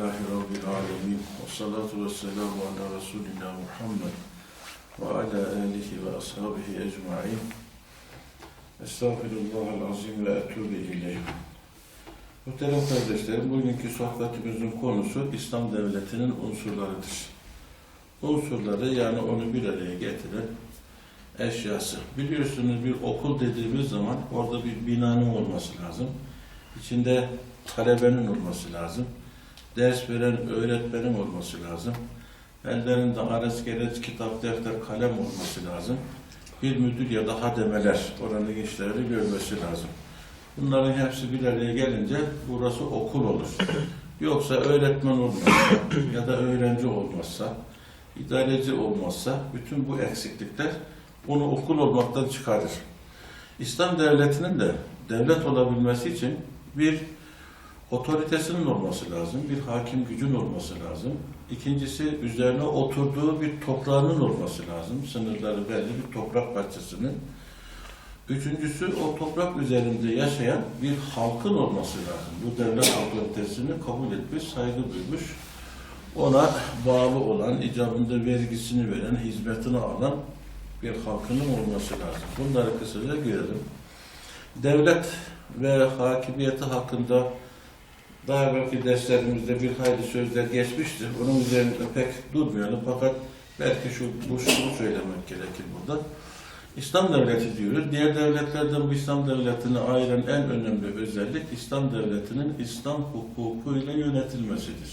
Elhamdülillahi Rabbil Alemin. Ve salatu ve selamu ala Resulina Muhammed ve ala alihi ve ashabihi ecma'in. Estağfirullahal azim ve etûbü ileyh. Muhterem kardeşlerim, bugünkü sohbetimizin konusu İslam devletinin unsurlarıdır. Unsurları yani onu bir araya getiren eşyası. Biliyorsunuz bir okul dediğimiz zaman orada bir binanın olması lazım. İçinde talebenin olması lazım. Ders veren öğretmenin olması lazım. Ellerinde ares gereç, kitap, defter, kalem olması lazım. Bir müdür ya da hademeler oranın işlerini görmesi lazım. Bunların hepsi bir araya gelince burası okul olur. Yoksa öğretmen olmazsa ya da öğrenci olmazsa, idareci olmazsa bütün bu eksiklikler onu okul olmaktan çıkarır. İslam devletinin de devlet olabilmesi için bir otoritesinin olması lazım, bir hakim gücün olması lazım. İkincisi üzerine oturduğu bir toprağının olması lazım. Sınırları belli bir toprak parçasının. Üçüncüsü o toprak üzerinde yaşayan bir halkın olması lazım. Bu devlet otoritesini kabul etmiş, saygı duymuş. Ona bağlı olan, icabında vergisini veren, hizmetini alan bir halkının olması lazım. Bunları kısaca görelim. Devlet ve hakimiyeti hakkında daha belki derslerimizde bir hayli sözler geçmiştir. Bunun üzerinde pek durmayalım fakat belki şu bu şunu söylemek gerekir burada. İslam devleti diyoruz. Diğer devletlerden bu İslam devletini ayıran en önemli özellik İslam devletinin İslam hukukuyla yönetilmesidir.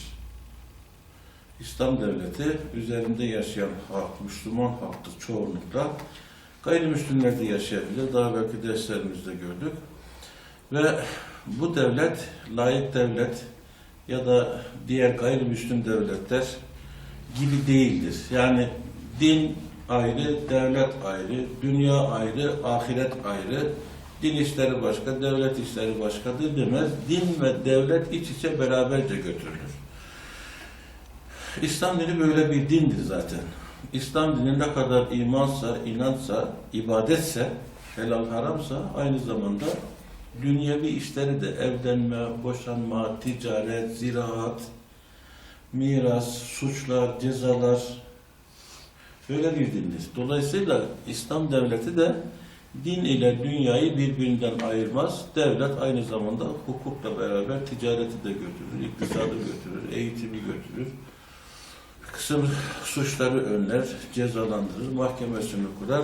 İslam devleti üzerinde yaşayan halk, Müslüman halktır çoğunlukla. Gayrimüslimler de yaşayabilir. Daha belki derslerimizde gördük. Ve bu devlet, layık devlet ya da diğer gayrimüslim devletler gibi değildir. Yani din ayrı, devlet ayrı, dünya ayrı, ahiret ayrı, din işleri başka, devlet işleri başkadır demez. Din ve devlet iç içe beraberce götürülür. İslam dini böyle bir dindir zaten. İslam dini ne kadar imansa, inansa, ibadetse, helal haramsa aynı zamanda dünyevi işleri de evlenme, boşanma, ticaret, ziraat, miras, suçlar, cezalar böyle bir dindir. Dolayısıyla İslam devleti de din ile dünyayı birbirinden ayırmaz. Devlet aynı zamanda hukukla beraber ticareti de götürür, iktisadı götürür, eğitimi götürür. Kısım suçları önler, cezalandırır, mahkemesini kurar,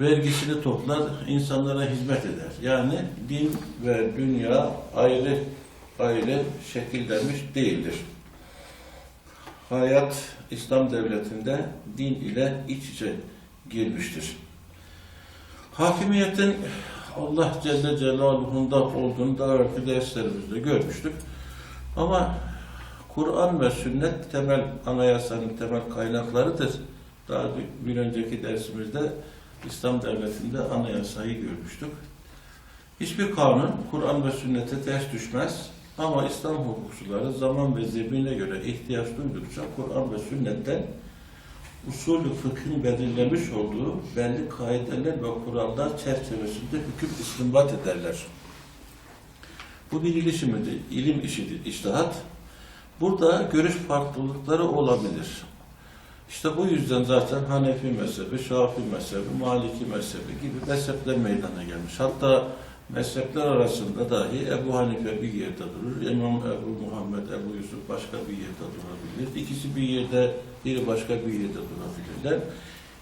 vergisini toplar, insanlara hizmet eder. Yani din ve dünya ayrı ayrı şekillenmiş değildir. Hayat İslam devletinde din ile iç içe girmiştir. Hakimiyetin Allah Celle Celaluhu'nda olduğunu daha önceki derslerimizde görmüştük. Ama Kur'an ve sünnet temel anayasanın temel kaynaklarıdır. Daha bir, önceki dersimizde İslam devletinde anayasayı görmüştük. Hiçbir kanun Kur'an ve sünnete ters düşmez ama İslam hukukçuları zaman ve zemine göre ihtiyaç duydukça Kur'an ve sünnetten usulü fıkhın belirlemiş olduğu belli kaideler ve kurallar çerçevesinde hüküm istinbat ederler. Bu bir ilişimidir, ilim işidir, iştihat. Burada görüş farklılıkları olabilir. İşte bu yüzden zaten Hanefi mezhebi, Şafii mezhebi, Maliki mezhebi gibi mezhepler meydana gelmiş. Hatta mezhepler arasında dahi Ebu Hanife bir yerde durur, İmam Ebu Muhammed, Ebu Yusuf başka bir yerde durabilir. İkisi bir yerde, biri başka bir yerde durabilirler.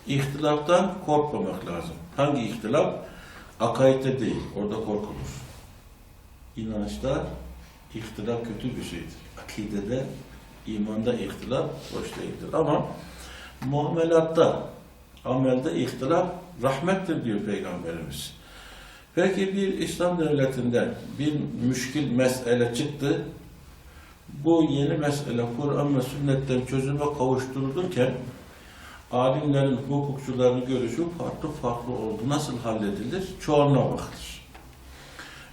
İhtilaftan korkmamak lazım. Hangi ihtilaf? Akaidde değil, orada korkulur. İnançta ihtilaf kötü bir şeydir. Akidede, imanda ihtilaf hoş değildir. Ama muamelatta, amelde ihtilaf rahmettir diyor Peygamberimiz. Peki bir İslam devletinde bir müşkil mesele çıktı. Bu yeni mesele Kur'an ve sünnetten çözüme kavuşturulurken alimlerin, hukukçuların görüşü farklı farklı oldu. Nasıl halledilir? Çoğunluğa bakılır.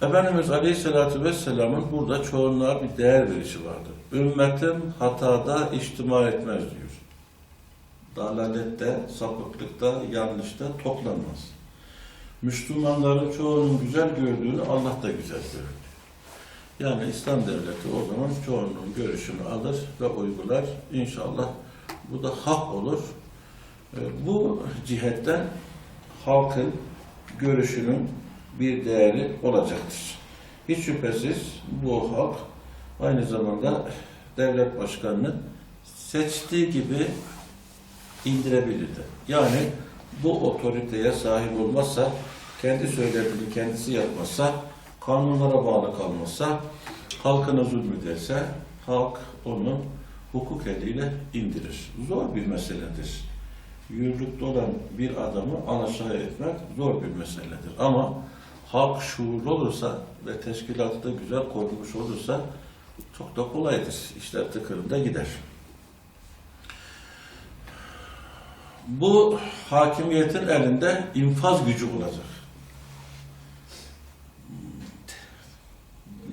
Efendimiz Aleyhisselatü Vesselam'ın burada çoğunluğa bir değer verişi vardır. Ümmetim hatada içtima etmez diyor. Dalalette, sapıklıkta, yanlışta toplanmaz. Müslümanların çoğunun güzel gördüğünü Allah da güzel görür. Yani İslam devleti o zaman çoğunluğun görüşünü alır ve uygular. İnşallah bu da hak olur. E, Bu cihetten halkın görüşünün bir değeri olacaktır. Hiç şüphesiz bu halk aynı zamanda devlet başkanını seçtiği gibi indirebilirdi. Yani bu otoriteye sahip olmazsa, kendi söylediğini kendisi yapmazsa, kanunlara bağlı kalmazsa, halkına zulmederse, halk onu hukuk eliyle indirir. Zor bir meseledir. Yürürlükte olan bir adamı alaşağı etmek zor bir meseledir. Ama halk şuurlu olursa ve teşkilatı da güzel korumuş olursa çok da kolaydır. İşler tıkırında gider. Bu hakimiyetin elinde infaz gücü olacak.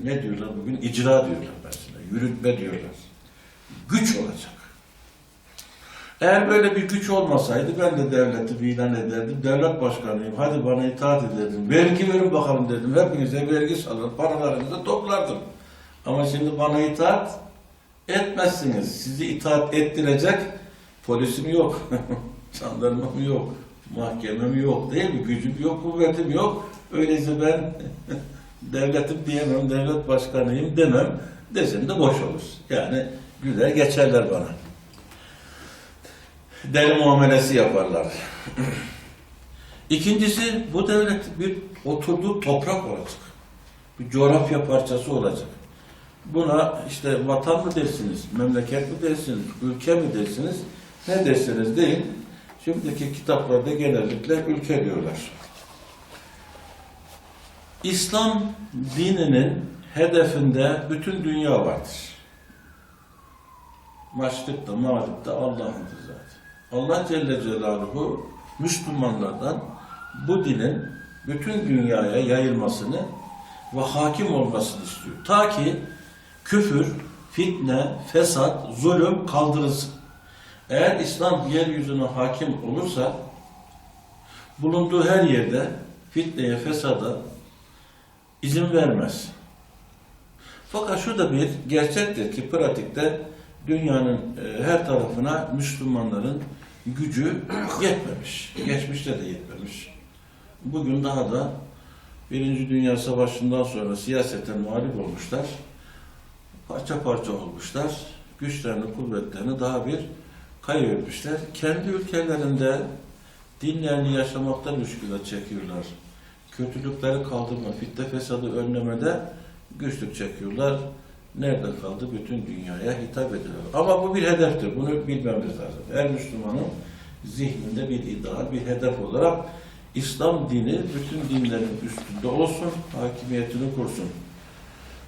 Ne diyorlar bugün? İcra diyorlar mesela. Yürütme diyorlar. Güç olacak. Eğer böyle bir güç olmasaydı ben de devleti ilan ederdim. Devlet başkanıyım. Hadi bana itaat ederdim. Vergi verin bakalım dedim. Hepinize vergi salır. Paralarınızı toplardım. Ama şimdi bana itaat etmezsiniz. Sizi itaat ettirecek polisim yok. Jandarmam yok. Mahkemem yok değil mi? Gücüm yok, kuvvetim yok. Öyleyse ben devletim diyemem, devlet başkanıyım demem. Desem de boş olur. Yani güler geçerler bana. Deli muamelesi yaparlar. İkincisi bu devlet bir oturduğu toprak olacak. Bir coğrafya parçası olacak. Buna işte vatan mı dersiniz, memleket mi dersiniz, ülke mi dersiniz, ne derseniz deyin. Şimdiki kitaplarda genellikle ülke diyorlar. İslam dininin hedefinde bütün dünya vardır. Maçlıkta, mağlupta Allah'ındır zaten. Allah Celle Celaluhu Müslümanlardan bu dinin bütün dünyaya yayılmasını ve hakim olmasını istiyor. Ta ki küfür, fitne, fesat, zulüm kaldırılsın. Eğer İslam yeryüzüne hakim olursa bulunduğu her yerde fitneye, fesada izin vermez. Fakat şu da bir gerçektir ki pratikte dünyanın e, her tarafına Müslümanların gücü yetmemiş. Geçmişte de yetmemiş. Bugün daha da Birinci Dünya Savaşı'ndan sonra siyaseten mağlup olmuşlar. Parça parça olmuşlar. Güçlerini, kuvvetlerini daha bir kaybetmişler. Kendi ülkelerinde dinlerini yaşamaktan müşkülat çekiyorlar. Kötülükleri kaldırma, fitne fesadı önlemede güçlük çekiyorlar. Nerede kaldı? Bütün dünyaya hitap ediyor. Ama bu bir hedeftir. Bunu bilmemiz lazım. Her Müslümanın zihninde bir ideal, bir hedef olarak İslam dini bütün dinlerin üstünde olsun, hakimiyetini kursun.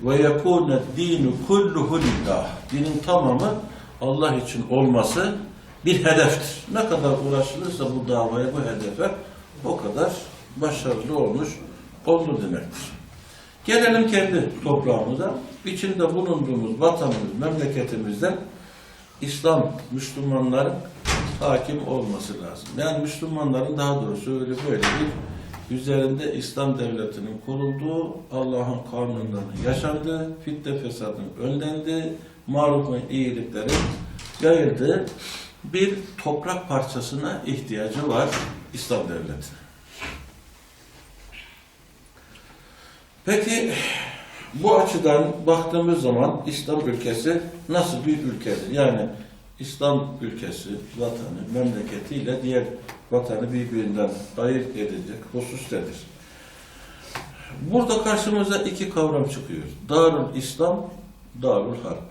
Ve yekûne dinu kulluhu lillah. Dinin tamamı Allah için olması bir hedeftir. Ne kadar uğraşılırsa bu davaya, bu hedefe o kadar başarılı olmuş oldu demektir. Gelelim kendi toprağımıza. İçinde bulunduğumuz vatanımız, memleketimizden İslam, Müslümanların hakim olması lazım. Yani Müslümanların daha doğrusu öyle böyle bir üzerinde İslam devletinin kurulduğu, Allah'ın kanunlarının yaşandığı, fitne fesadın önlendiği, maruf ve iyiliklerin yayıldığı bir toprak parçasına ihtiyacı var İslam devletinin. Peki bu açıdan baktığımız zaman İslam ülkesi nasıl bir ülkedir? Yani İslam ülkesi, vatanı, memleketiyle diğer vatanı birbirinden ayırt edecek husus nedir? Burada karşımıza iki kavram çıkıyor. Darul İslam, Darul Harp.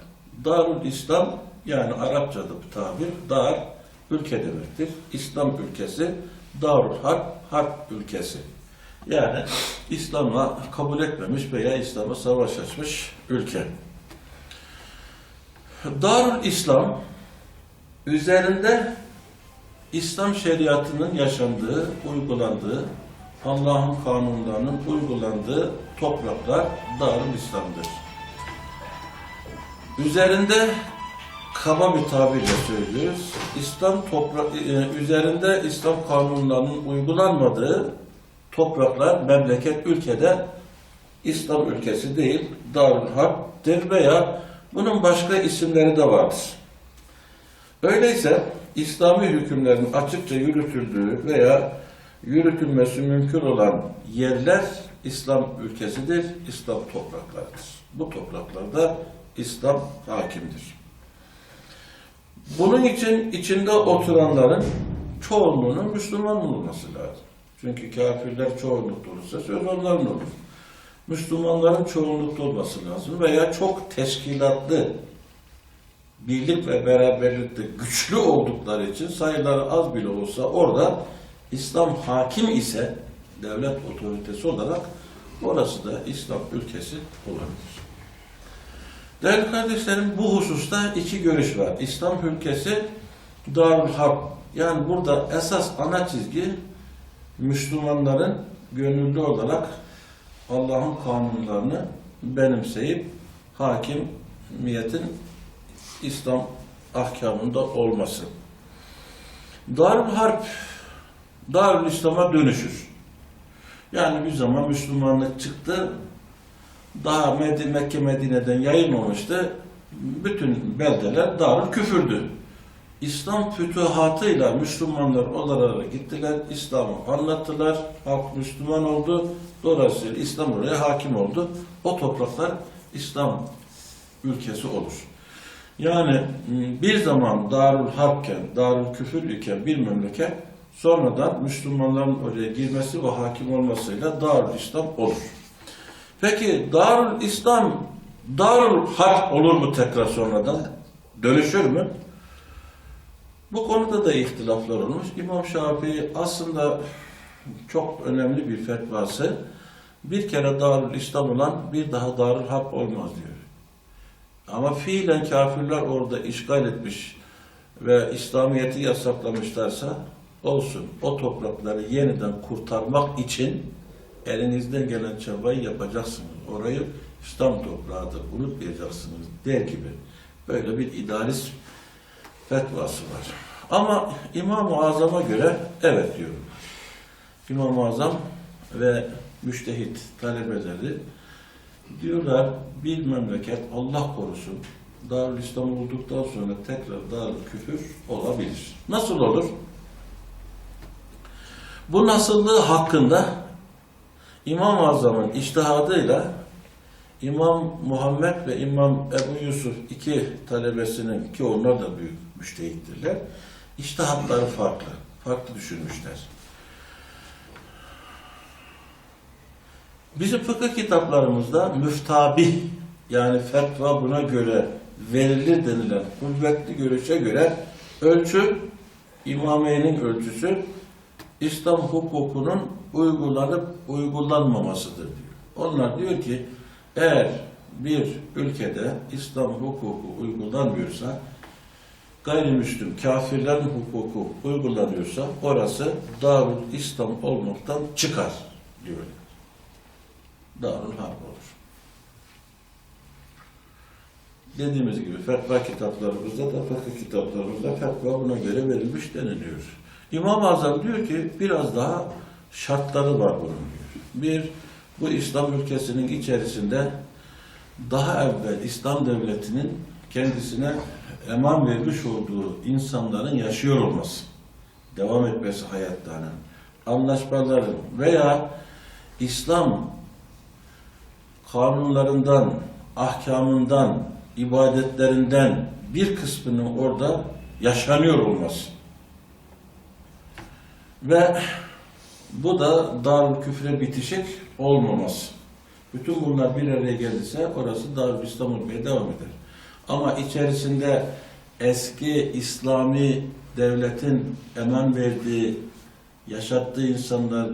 Darul İslam yani Arapçada bir tabir, dar ülke demektir. İslam ülkesi, Darul Harp, harp ülkesi. Yani İslam'a kabul etmemiş veya İslam'a savaş açmış ülke. Darül İslam üzerinde İslam şeriatının yaşandığı, uygulandığı, Allah'ın kanunlarının uygulandığı topraklar Darül İslam'dır. Üzerinde kaba bir tabirle söylüyoruz. İslam toprak üzerinde İslam kanunlarının uygulanmadığı topraklar, memleket, ülkede İslam ülkesi değil, Darül Harp'tir veya bunun başka isimleri de vardır. Öyleyse İslami hükümlerin açıkça yürütüldüğü veya yürütülmesi mümkün olan yerler İslam ülkesidir, İslam topraklarıdır. Bu topraklarda İslam hakimdir. Bunun için içinde oturanların çoğunluğunun Müslüman olması lazım. Çünkü kafirler çoğunlukta olursa söz onların olur. Müslümanların çoğunlukta olması lazım veya çok teşkilatlı birlik ve beraberlikte güçlü oldukları için sayıları az bile olsa orada İslam hakim ise devlet otoritesi olarak orası da İslam ülkesi olabilir. Değerli kardeşlerim bu hususta iki görüş var. İslam ülkesi Darül Harp. Yani burada esas ana çizgi Müslümanların gönüllü olarak Allah'ın kanunlarını benimseyip hakimiyetin İslam ahkamında olması. Darül Harp, Darül İslam'a dönüşür. Yani bir zaman Müslümanlık çıktı, daha Med Mekke Medine'den yayılmamıştı. Bütün beldeler Darül Küfürdü. İslam fütuhatıyla Müslümanlar oralara gittiler, İslam'ı anlattılar, halk Müslüman oldu, dolayısıyla İslam oraya hakim oldu. O topraklar İslam ülkesi olur. Yani bir zaman Darül Harpken, Darül Küfür iken bir memleket sonradan Müslümanların oraya girmesi ve hakim olmasıyla Darül İslam olur. Peki Darül İslam, Darül Harp olur mu tekrar sonradan? Dönüşür mü? Bu konuda da ihtilaflar olmuş. İmam Şafii aslında çok önemli bir fetvası. Bir kere Darül İslam olan bir daha Darül Harp olmaz diyor. Ama fiilen kafirler orada işgal etmiş ve İslamiyet'i yasaklamışlarsa olsun. O toprakları yeniden kurtarmak için elinizden gelen çabayı yapacaksınız. Orayı İslam toprağıdır, unutmayacaksınız der gibi. Böyle bir idealist fetvası var. Ama İmam-ı Azam'a göre evet diyorum. İmam-ı Azam ve müştehit talebeleri diyorlar bir memleket Allah korusun Darül İslam olduktan sonra tekrar Darül Küfür olabilir. Nasıl olur? Bu nasıllığı hakkında İmam-ı Azam'ın iştihadıyla İmam Muhammed ve İmam Ebu Yusuf iki talebesinin ki onlar da büyük müştehittirler. İştihatları farklı. Farklı düşünmüşler. Bizim fıkıh kitaplarımızda müftabih yani fetva buna göre verilir denilen kuvvetli görüşe göre ölçü İmameyn'in ölçüsü İslam hukukunun uygulanıp uygulanmamasıdır diyor. Onlar diyor ki eğer bir ülkede İslam hukuku uygulanmıyorsa gayrimüslim kafirlerin hukuku uygulanıyorsa orası Darül İslam olmaktan çıkar diyor. Darül Harp olur. Dediğimiz gibi fetva kitaplarımızda da fıkıh kitaplarımızda fetva buna göre verilmiş deniliyor. İmam-ı Azam diyor ki biraz daha şartları var bunun diyor. Bir, bu İslam ülkesinin içerisinde daha evvel İslam devletinin kendisine eman vermiş olduğu insanların yaşıyor olması, devam etmesi hayatlarının, anlaşmaların veya İslam kanunlarından, ahkamından, ibadetlerinden bir kısmının orada yaşanıyor olması. Ve bu da Darül Küfre bitişik olmaması. Bütün bunlar bir araya gelirse orası Darül İslam olmaya devam eder. Ama içerisinde eski İslami devletin eman verdiği, yaşattığı insanlar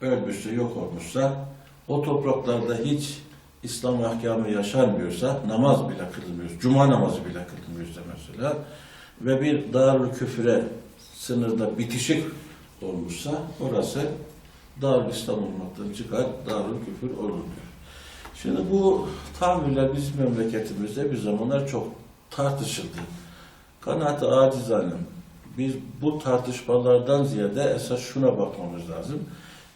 ölmüşse, yok olmuşsa, o topraklarda hiç İslam ahkamı yaşanmıyorsa, namaz bile kılınmıyor, cuma namazı bile kılınmıyorsa mesela ve bir darül küfre sınırda bitişik olmuşsa orası Darül İslam olmaktan çıkar, Darül Küfür olur diyor. Şimdi bu tabirler bizim memleketimizde bir zamanlar çok tartışıldı. Kanaat-ı acizane. Biz bu tartışmalardan ziyade esas şuna bakmamız lazım.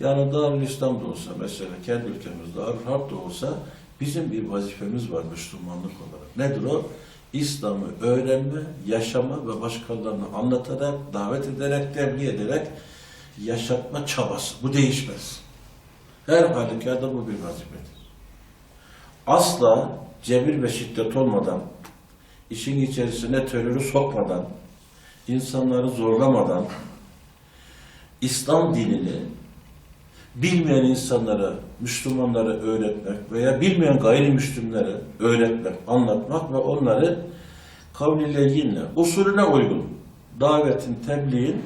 Yani Darül İslam da olsa mesela kendi ülkemizde Darül Harp da olsa bizim bir vazifemiz var Müslümanlık olarak. Nedir o? İslam'ı öğrenme, yaşama ve başkalarına anlatarak, davet ederek, tebliğ ederek yaşatma çabası. Bu değişmez. Her halükarda bu bir vazifedir. Asla cebir ve şiddet olmadan, işin içerisine terörü sokmadan, insanları zorlamadan, İslam dinini bilmeyen insanlara, Müslümanlara öğretmek veya bilmeyen gayrimüslimlere öğretmek, anlatmak ve onları kavliyle usulüne uygun davetin, tebliğin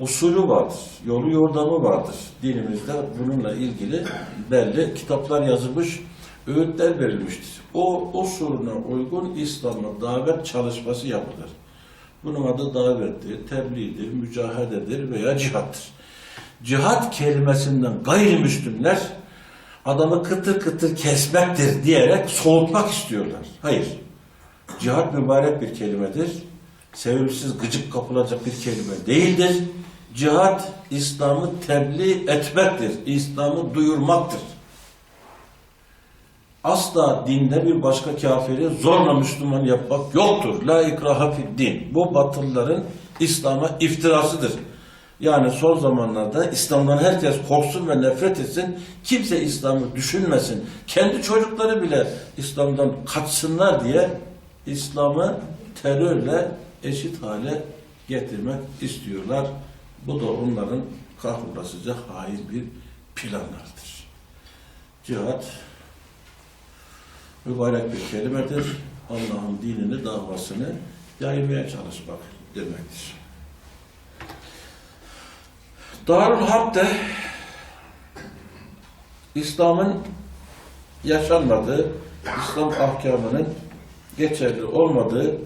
usulü vardır, yolu yordamı vardır. Dinimizde bununla ilgili belli kitaplar yazılmış, öğütler verilmiştir. O usulüne uygun İslam'a davet çalışması yapılır. Bunun adı davettir, tebliğdir, mücahededir veya cihattır. Cihat kelimesinden gayrimüslimler adamı kıtır kıtır kesmektir diyerek soğutmak istiyorlar. Hayır. Cihat mübarek bir kelimedir. Sevimsiz gıcık kapılacak bir kelime değildir. Cihat İslam'ı tebliğ etmektir. İslam'ı duyurmaktır. Asla dinde bir başka kafiri zorla Müslüman yapmak yoktur. La ikraha fid din. Bu batılıların İslam'a iftirasıdır. Yani son zamanlarda İslam'dan herkes korksun ve nefret etsin. Kimse İslam'ı düşünmesin. Kendi çocukları bile İslam'dan kaçsınlar diye İslam'ı terörle eşit hale getirmek istiyorlar. Bu da onların kahrolası hain bir planlardır. Cihat mübarek bir kelimedir. Allah'ın dinini, davasını yaymaya çalışmak demektir. Darül Harp'te İslam'ın yaşanmadığı, İslam ahkamının geçerli olmadığı,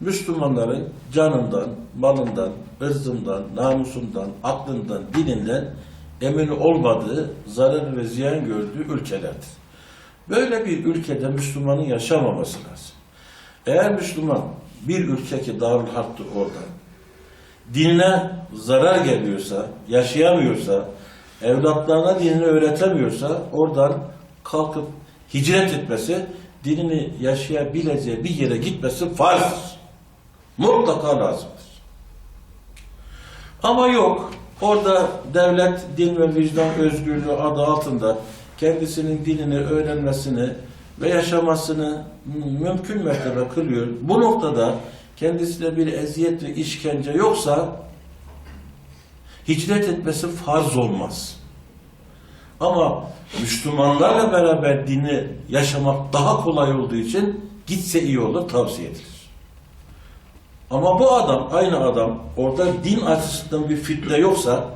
Müslümanların canından, malından, ırzından, namusundan, aklından, dininden emin olmadığı, zarar ve ziyan gördüğü ülkelerdir. Böyle bir ülkede Müslümanın yaşamaması lazım. Eğer Müslüman bir ülke ki Darül Harp'tır orada, dinine zarar geliyorsa, yaşayamıyorsa, evlatlarına dinini öğretemiyorsa oradan kalkıp hicret etmesi, dinini yaşayabileceği bir yere gitmesi farzdır. Mutlaka lazımdır. Ama yok. Orada devlet din ve vicdan özgürlüğü adı altında kendisinin dinini öğrenmesini ve yaşamasını mümkün mertebe kılıyor. Bu noktada kendisine bir eziyet ve işkence yoksa hicret etmesi farz olmaz. Ama Müslümanlarla beraber dini yaşamak daha kolay olduğu için gitse iyi olur tavsiye edilir. Ama bu adam, aynı adam orada din açısından bir fitne yoksa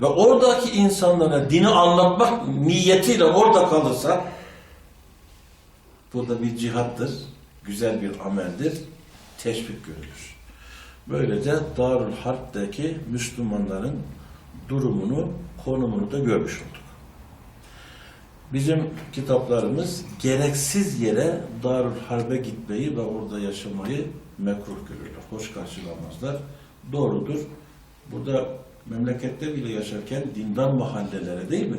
ve oradaki insanlara dini anlatmak niyetiyle orada kalırsa bu da bir cihattır, güzel bir ameldir, teşvik görülür. Böylece Darül Harp'teki Müslümanların durumunu, konumunu da görmüş olduk. Bizim kitaplarımız gereksiz yere Darül Harp'e gitmeyi ve orada yaşamayı mekruh görürler. Hoş karşılamazlar. Doğrudur. Burada memlekette bile yaşarken dindar mahallelere değil mi?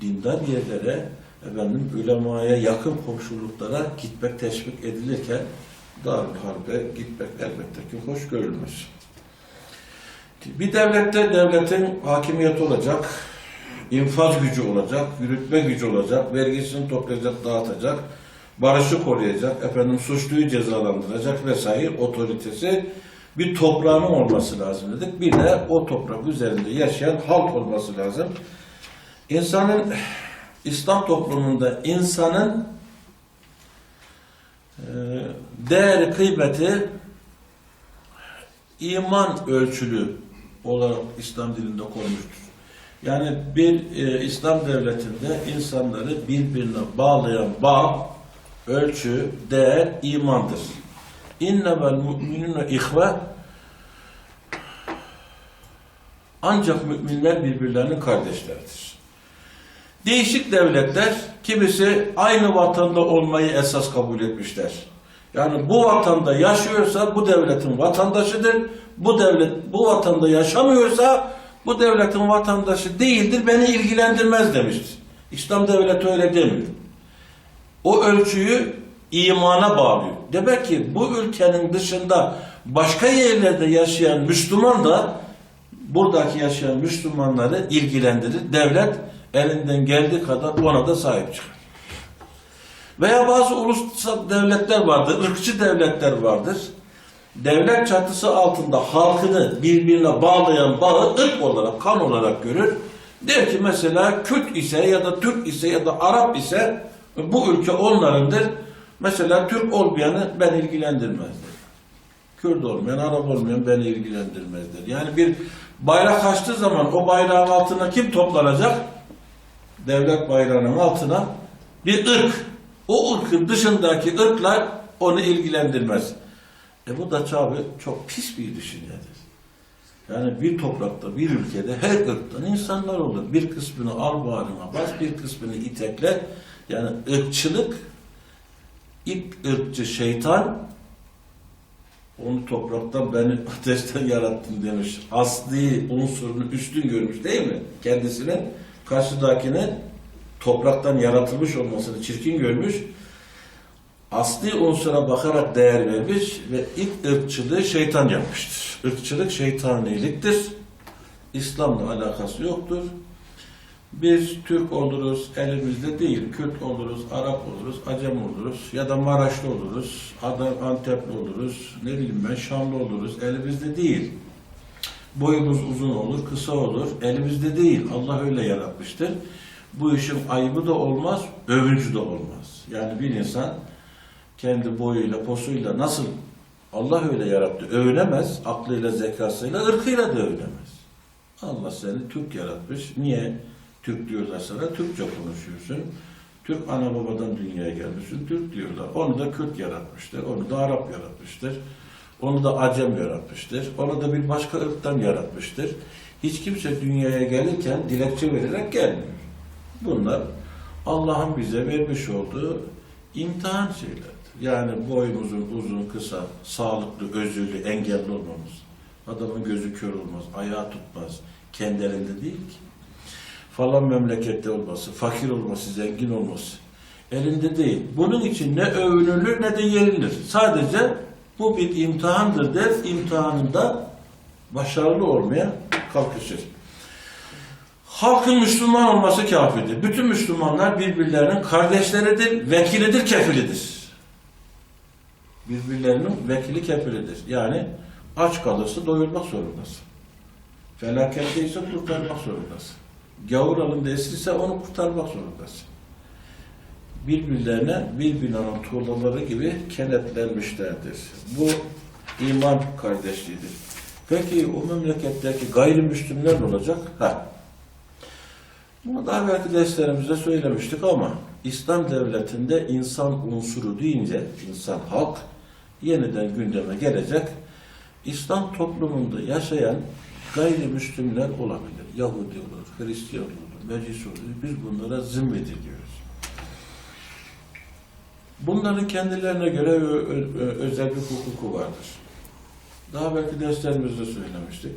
Dindar yerlere efendim ulemaya yakın komşuluklara gitmek teşvik edilirken Darül Harp'e gitmek elbette ki hoş görülmez. Bir devlette devletin hakimiyeti olacak, infaz gücü olacak, yürütme gücü olacak, vergisini toplayacak, dağıtacak, barışı koruyacak, efendim suçluyu cezalandıracak vesaire otoritesi bir toprağının olması lazım dedik. Bir de o toprak üzerinde yaşayan halk olması lazım. İnsanın İslam toplumunda insanın e, değeri, kıymeti iman ölçülü olarak İslam dilinde konmuştur. Yani bir e, İslam devletinde insanları birbirine bağlayan bağ, ölçü, değer imandır. İnnemel mu'minune ihve ancak müminler birbirlerinin kardeşleridir. Değişik devletler kimisi aynı vatanda olmayı esas kabul etmişler. Yani bu vatanda yaşıyorsa bu devletin vatandaşıdır. Bu devlet bu vatanda yaşamıyorsa Bu devletin vatandaşı değildir, beni ilgilendirmez demiştir. İslam devleti öyle demiyor. O ölçüyü imana bağlıyor. Demek ki bu ülkenin dışında başka yerlerde yaşayan Müslüman da buradaki yaşayan Müslümanları ilgilendirir. Devlet elinden geldiği kadar ona da sahip çıkar. Veya bazı ulusal devletler vardır, ırkçı devletler vardır. Devlet çatısı altında halkını birbirine bağlayan bağı ırk olarak, kan olarak görür. Der ki mesela Kürt ise ya da Türk ise ya da Arap ise bu ülke onlarındır. Mesela Türk olmayanı ben ilgilendirmez der. Kürt olmayan, Arap olmayan beni ilgilendirmez der. Yani bir bayrak açtığı zaman o bayrağın altına kim toplanacak? Devlet bayrağının altına bir ırk. O ırkın dışındaki ırklar onu ilgilendirmez. E bu da tabi çok pis bir düşüncedir. Yani bir toprakta, bir ülkede her ırktan insanlar olur. Bir kısmını al bağrına bas, bir kısmını itekle. Yani ırkçılık, ip ırkçı şeytan, onu topraktan beni ateşten yarattın demiş. Asli unsurunu üstün görmüş değil mi? Kendisinin karşıdakini topraktan yaratılmış olmasını çirkin görmüş. Asli unsura bakarak değer vermiş ve ilk ırkçılığı şeytan yapmıştır. Irkçılık şeytaniliktir. İslam'la alakası yoktur. Biz Türk oluruz, elimizde değil. Kürt oluruz, Arap oluruz, Acem oluruz ya da Maraşlı oluruz, Adem, Antepli oluruz, ne bileyim ben Şamlı oluruz, elimizde değil. Boyumuz uzun olur, kısa olur, elimizde değil. Allah öyle yaratmıştır. Bu işin ayıbı da olmaz, övüncü de olmaz. Yani bir insan kendi boyuyla, posuyla nasıl Allah öyle yarattı, övünemez, aklıyla, zekasıyla, ırkıyla da övünemez. Allah seni Türk yaratmış. Niye Türk diyorlar sana? Türkçe konuşuyorsun. Türk ana babadan dünyaya gelmişsin. Türk diyorlar. Onu da Kürt yaratmıştır. Onu da Arap yaratmıştır. Onu da Acem yaratmıştır. Onu da bir başka ırktan yaratmıştır. Hiç kimse dünyaya gelirken dilekçe vererek gelmiyor. Bunlar Allah'ın bize vermiş olduğu imtihan şeylerdir. Yani boyumuzun uzun, kısa, sağlıklı, özürlü, engelli olmamız. Adamın gözü kör olmaz, ayağı tutmaz. Kendi elinde değil ki. Falan memlekette olması, fakir olması, zengin olması. Elinde değil. Bunun için ne övünülür ne de yerilir. Sadece bu bir imtihandır der. İmtihanında başarılı olmaya kalkışır. Halkın Müslüman olması kafidir. Bütün Müslümanlar birbirlerinin kardeşleridir, vekilidir, kefilidir. Birbirlerinin vekili kefilidir. Yani aç kalırsa doyurmak zorundasın. Felaketteyse kurtarmak zorundasın. Gavur alında esirse onu kurtarmak zorundasın. Birbirlerine bir binanın tuğlaları gibi kenetlenmişlerdir. Bu iman kardeşliğidir. Peki o memleketteki gayrimüslimler ne olacak? Ha. Bunu daha belki derslerimizde söylemiştik ama İslam devletinde insan unsuru deyince insan halk yeniden gündeme gelecek. İslam toplumunda yaşayan gayrimüslimler olabilir. Yahudi olur, Hristiyan olur, Meclis olur. Biz bunlara zimmet ediyoruz. Bunların kendilerine göre özel bir hukuku vardır. Daha belki derslerimizde söylemiştik.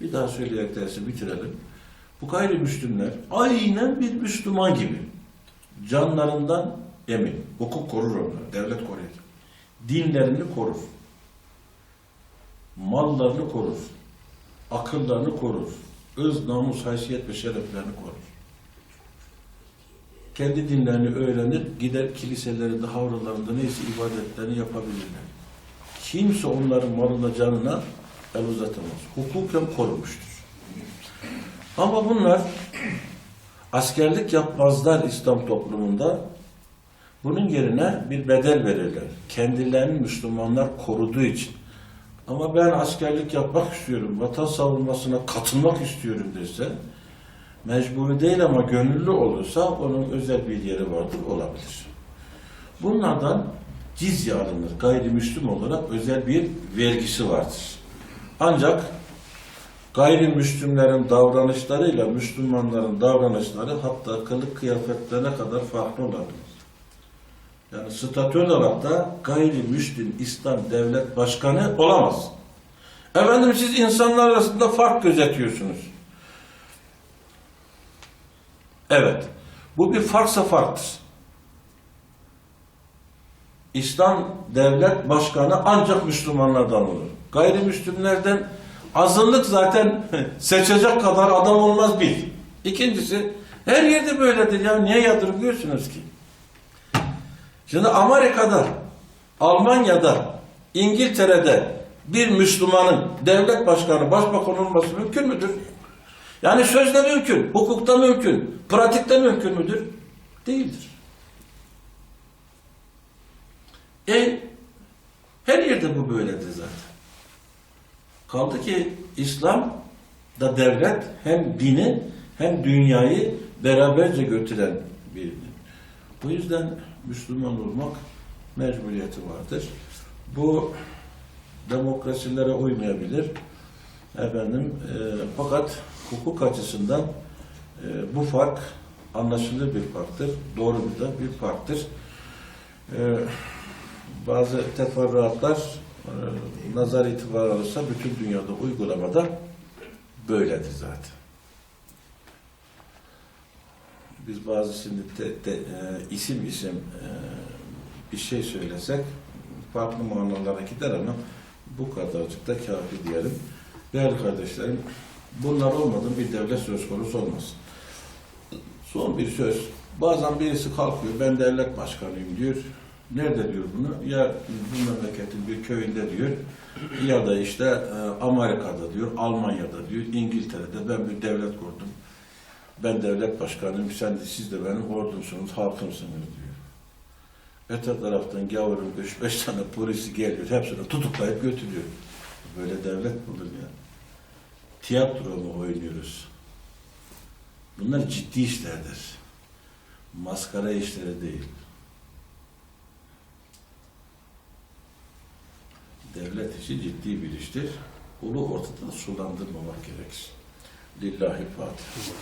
Bir daha söyleyerek dersi bitirelim. Bu gayrimüslimler aynen bir Müslüman gibi canlarından emin. Hukuk korur onları, devlet korur. Dinlerini korur. Mallarını korur. Akıllarını korur. Iz, namus, haysiyet ve şereflerini korur. Kendi dinlerini öğrenir, gider kiliselerinde, havralarında neyse ibadetlerini yapabilirler. Kimse onların malına, canına el uzatamaz. Hukuken korumuştur. Ama bunlar askerlik yapmazlar İslam toplumunda. Bunun yerine bir bedel verirler. Kendilerini Müslümanlar koruduğu için. Ama ben askerlik yapmak istiyorum, vatan savunmasına katılmak istiyorum dese, mecburi değil ama gönüllü olursa onun özel bir yeri vardır, olabilir. Bunlardan cizye alınır. Gayrimüslim olarak özel bir vergisi vardır. Ancak gayrimüslimlerin davranışlarıyla Müslümanların davranışları hatta kılık kıyafetlerine kadar farklı olabilir. Yani statü olarak da gayrimüslim İslam devlet başkanı olamaz. Efendim siz insanlar arasında fark gözetiyorsunuz. Evet. Bu bir farksa farktır. İslam devlet başkanı ancak Müslümanlardan olur. Gayrimüslimlerden azınlık zaten seçecek kadar adam olmaz bil. İkincisi her yerde böyledir ya. Niye yadırgıyorsunuz ki? Şimdi Amerika'da, Almanya'da, İngiltere'de bir Müslümanın devlet başkanı, başbakan olması mümkün müdür? Yani sözde mümkün, hukukta mümkün, pratikte mümkün müdür? Değildir. E, her yerde bu böyledir zaten. Kaldı ki İslam da devlet hem dini hem dünyayı beraberce götüren bir. Bu yüzden Müslüman olmak mecburiyeti vardır. Bu demokrasilere uymayabilir. Efendim, e, fakat hukuk açısından e, bu fark anlaşılır bir farktır. Doğru bir da bir farktır. E, bazı teferruatlar e, nazar itibar alırsa bütün dünyada uygulamada böyledir zaten. Biz bazı şimdi te- te- e, isim isim e, bir şey söylesek farklı manalara gider ama bu kadarcık da kafi diyelim. Değerli kardeşlerim, bunlar olmadan bir devlet söz konusu olmaz. Son bir söz. Bazen birisi kalkıyor, ben devlet başkanıyım diyor. Nerede diyor bunu? Ya bu memleketin bir köyünde diyor. Ya da işte e, Amerika'da diyor, Almanya'da diyor, İngiltere'de ben bir devlet kurdum. Ben devlet başkanıyım, sen de siz de benim ordumsunuz, halkımsınız diyor. Öte taraftan gavurun 3-5 tane polisi geliyor, hepsini tutuklayıp götürüyor. Böyle devlet olur ya? Tiyatro mu oynuyoruz? Bunlar ciddi işlerdir. Maskara işleri değil. Devlet işi ciddi bir iştir. Ulu ortadan sulandırmamak gerekir. Lillahi Fatiha.